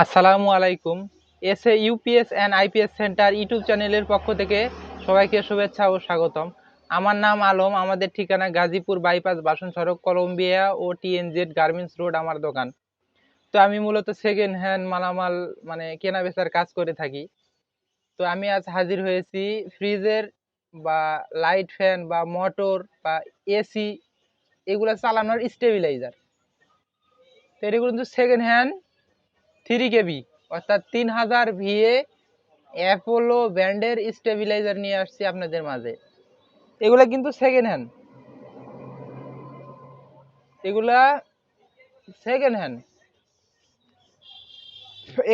আসসালামু আলাইকুম। S A UPS and IPS center YouTube চ্যানেলের পক্ষ থেকে সবাইকে শুভেচ্ছা ও স্বাগতম। আমার নাম আলম, আমাদের ঠিকানা গাজীপুর বাইপাস বাসন সড়ক কলম্বিয়া ও টিএনজেড গার্মেন্টস রোড আমার দোকান। তো আমি মূলত সেকেন্ড হ্যান্ড মালামাল মানে কেনা বেচার কাজ করে থাকি। তো আমি আজ হাজির হয়েছি ফ্রিজের বা লাইট ফ্যান বা মোটর বা এসি, এগুলো চালানোর স্টেবিলাইজার তো এটি কিন্তু সেকেন্ড হ্যান্ড থ্রি কেবি অর্থাৎ তিন হাজার ভিএ অ্যাপোলো ব্র্যান্ডের স্টেবিলাইজার নিয়ে আসছি আপনাদের মাঝে। এগুলা কিন্তু সেকেন্ড হ্যান্ড এগুলা সেকেন্ড হ্যান্ড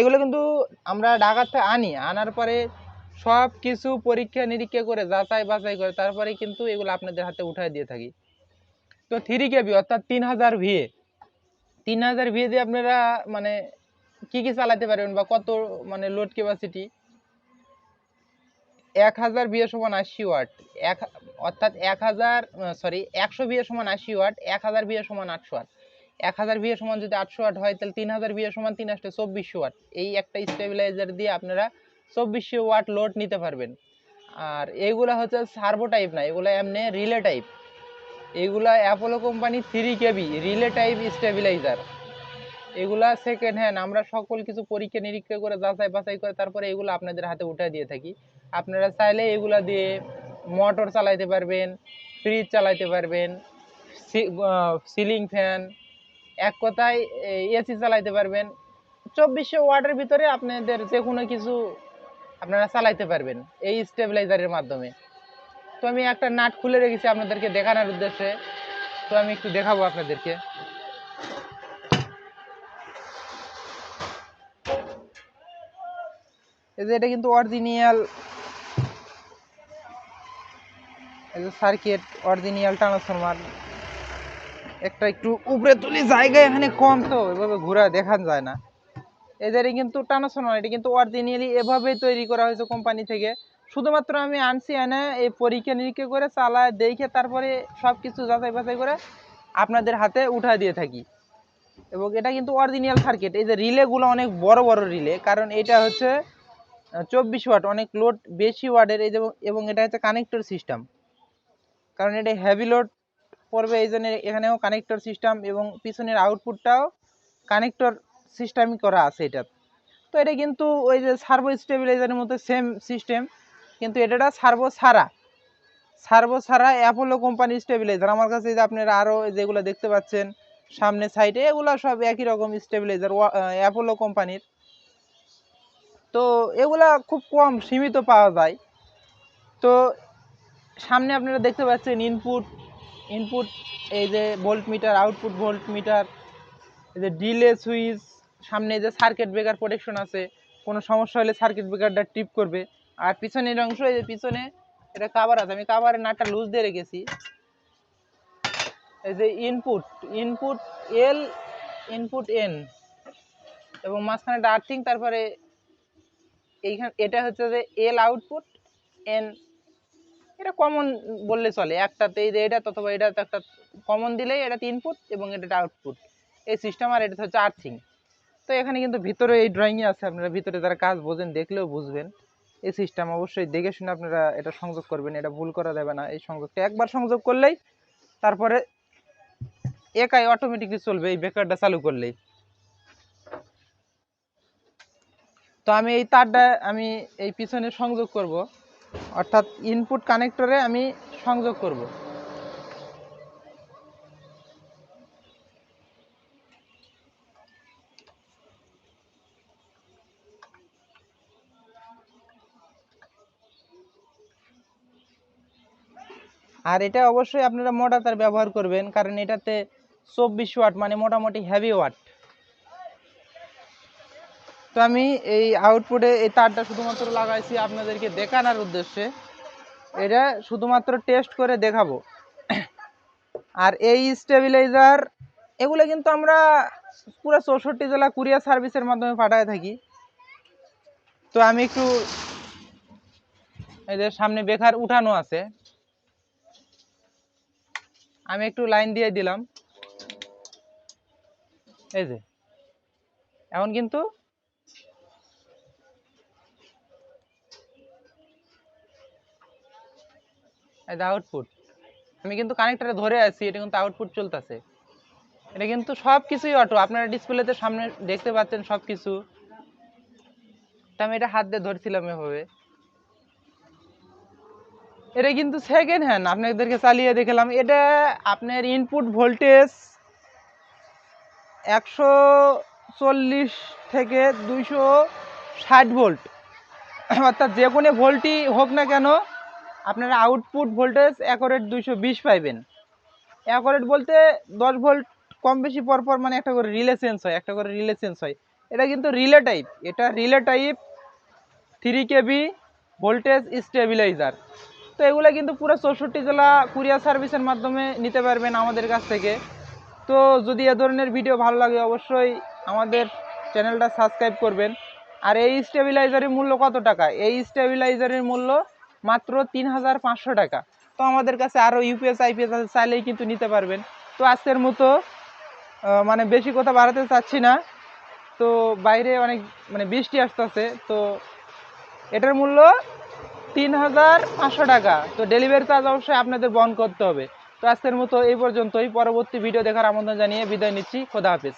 এগুলো কিন্তু আমরা থেকে আনি, আনার পরে সব কিছু পরীক্ষা নিরীক্ষা করে যাচাই বাছাই করে তারপরে কিন্তু এগুলো আপনাদের হাতে উঠায় দিয়ে থাকি। তো থ্রি কেবি অর্থাৎ তিন হাজার ভিএ তিন হাজার ভিএ দিয়ে আপনারা মানে কি কি চালাতে পারবেন বা কত মানে লোড ক্যাপাসিটি এক হাজার বিয়ে সমান আশি ওয়াট। এক, অর্থাৎ এক হাজার সরি একশো বিয়ে সমান আশি ওয়াট, এক হাজার বিয়ে সমান আটশো ওয়াট। এক হাজার বিয়ে সমান যদি আটশো ওয়াট হয়, তাহলে তিন হাজার বিয়ে সমান তিন আসতে চব্বিশশো ওয়াট। এই একটা স্টেবিলাইজার দিয়ে আপনারা চব্বিশশো ওয়াট লোড নিতে পারবেন। আর এইগুলা হচ্ছে সার্ভো টাইপ না, এগুলো এমনি রিলে টাইপ এগুলা Apollo company three KB relay type stabiliser এগুলা সেকেন্ড হ্যান্ড আমরা সকল কিছু পরীক্ষা নিরীক্ষা করে যাচাই বাছাই করে তারপরে এগুলো আপনাদের হাতে উঠে দিয়ে থাকি। আপনারা চাইলে এগুলা দিয়ে মোটর চালাইতে পারবেন ফ্রিজ চালাইতে পারবেন সিলিং ফ্যান এক কথায় এসি চালাইতে পারবেন। চব্বিশশো ওয়াটের ভিতরে আপনাদের যে কোনো কিছু আপনারা চালাইতে পারবেন এই স্টেবিলাইজারের মাধ্যমে। তো আমি একটা নাট খুলে রেখেছি আপনাদেরকে দেখানোর উদ্দেশ্যে। তো আমি একটু দেখাবো আপনাদেরকে। এই যে এটা কিন্তু অরিজিনাল এই যে সার্কিট অরিজিনাল ট্রান্সফরমার একটা একটু উপরে তুলি, জায়গা এখানে কম তো, এভাবে ঘোরা দেখান যায় না। এদের কিন্তু ট্রান্সফরমার এটা কিন্তু অরিজিনালি এভাবেই তৈরি করা হয়েছে কোম্পানি থেকে। শুধুমাত্র আমি আনছি এনে, এই পরীক্ষা নিরীক্ষা করে চালায়, দেখে তারপরে সব কিছু যাচাই বাছাই করে আপনাদের হাতে উঠা দিয়ে থাকি। এবং এটা কিন্তু অরিজিনাল সার্কিট এই যে রিলেগুলো অনেক বড় বড় রিলে কারণ এটা হচ্ছে চব্বিশ ওয়াট, অনেক লোড বেশি ওয়াটের, এই এবং এটা হচ্ছে কানেক্টর সিস্টেম কারণ এটা হেভি লোড পড়বে, এই জন্য এখানেও কানেক্টর সিস্টেম এবং পিছনের আউটপুটটাও কানেক্টর সিস্টেমই করা আছে এটা। তো এটা কিন্তু ওই যে সার্ভো স্টেবিলাইজারের মতো সেম সিস্টেম কিন্তু এটা সার্ভো ছাড়া সার্ভো ছাড়া অ্যাপোলো কোম্পানির স্টেবিলাইজার আমার কাছে যে আপনারা আরও যেগুলো দেখতে পাচ্ছেন, সামনে সাইডে এগুলো সব একই রকম স্টেবিলাইজার অ্যাপোলো কোম্পানির তো এগুলা খুব কম সীমিত পাওয়া যায়। তো সামনে আপনারা দেখতে পাচ্ছেন ইনপুট ইনপুট এই যে volt meter output volt meter এই যে ডিলে সুইচ সামনে যে সার্কিট ব্রেকার প্রোটেকশন আছে, কোনো সমস্যা হলে সার্কিট ব্রেকারটা টিপ করবে। আর পিছনের অংশ, এই যে পিছনে, এটা কাভার আছে, আমি কাভারের নাটটা লুজ দিয়ে রেখেছি। এই যে input input L input N এবং মাঝখানে একটা আর্থিং তারপরে এইখান, এটা হচ্ছে যে এল আউটপুট এন এটা কমন বললে চলে। একটাতে এটা অথবা এটা একটা কমন দিলেই এটা ইনপুট এবং এটা আউটপুট এই সিস্টেম আর এটা হচ্ছে আর্থিং তো এখানে কিন্তু ভিতরে এই ড্রয়িংয়ে আছে, আপনারা ভিতরে যারা কাজ বোঝেন, দেখলেও বুঝবেন। এই সিস্টেম অবশ্যই দেখে শুনে আপনারা এটা সংযোগ করবেন, এটা ভুল করা যাবে না। এই সংযোগটা একবার সংযোগ করলেই তারপরে একাই অটোমেটিকলি চলবে, এই বেকারটা চালু করলেই। তো আমি এই তারটা আমি এই পিছনে সংযোগ করব। অর্থাৎ ইনপুট কানেক্টরে আমি সংযোগ করব। আর এটা অবশ্যই আপনারা মোটা তার ব্যবহার করবেন, কারণ এটাতে চব্বিশ ওয়াট মানে মোটামুটি হেভি ওয়াট তো আমি এই আউটপুটে এই তারটা শুধুমাত্র লাগাইছি আপনাদেরকে দেখানোর উদ্দেশ্যে। এটা শুধুমাত্র টেস্ট করে দেখাবো। আর এই স্টেবিলাইজার এগুলো কিন্তু আমরা পুরো চৌষট্টি জেলা কুরিয়ার সার্ভিসের মাধ্যমে পাঠায় থাকি। তো আমি একটু এই যে সামনে বেকার উঠানো আছে। আমি একটু লাইন দিয়ে দিলাম। এই যে। এখন কিন্তু এই আউটপুট আমি কিন্তু কানেক্টারে ধরে আছি, এটা কিন্তু আউটপুট চলতেছে। এটা কিন্তু সব কিছুই অটো আপনারা ডিসপ্লেতে সামনে দেখতে পাচ্ছেন সব কিছু তা আমি এটা হাত দিয়ে ধরছিলাম এভাবে। এটা কিন্তু সেকেন্ড হ্যান্ড আপনাদেরকে চালিয়ে দেখলাম। এটা আপনার ইনপুট ভোল্টেজ একশো চল্লিশ থেকে দুইশো ষাট ভোল্ট অর্থাৎ যে কোনো ভোল্টই হোক না কেন আপনারা আউটপুট ভোল্টেজ অ্যাকোরেট দুইশো বিশ পাইবেন। অ্যাকোরেট বলতে দশ ভোল্ট কম বেশি পর পর মানে একটা করে রিলে চেঞ্জ হয়, একটা করে রিলে চেঞ্জ হয়। এটা কিন্তু রিলে টাইপ এটা relay type three KB voltage stabiliser তো এগুলো কিন্তু পুরো চৌষট্টি জেলা কুরিয়ার সার্ভিসের মাধ্যমে নিতে পারবেন আমাদের কাছ থেকে। তো যদি এ ধরনের ভিডিও ভালো লাগে অবশ্যই আমাদের চ্যানেলটা সাবস্ক্রাইব করবেন। আর এই স্টেবিলাইজারের মূল্য কত টাকা? এই স্টেবিলাইজারের মূল্য মাত্র তিন হাজার পাঁচশো টাকা। তো আমাদের কাছে আরও ইউপিএস আইপিএস আছে, চাইলেই কিন্তু নিতে পারবেন। তো আজকের মতো মানে বেশি কথা বাড়াতে চাচ্ছি না। তো বাইরে অনেক মানে বৃষ্টি আসতেছে, তো এটার মূল্য তিন হাজার পাঁচশো টাকা। তো ডেলিভারি চার্জ অবশ্যই আপনাদের বহন করতে হবে। তো আজকের মতো এই পর্যন্তই। পরবর্তী ভিডিও দেখার আমন্ত্রণ জানিয়ে বিদায় নিচ্ছি। খোদা হাফিজ।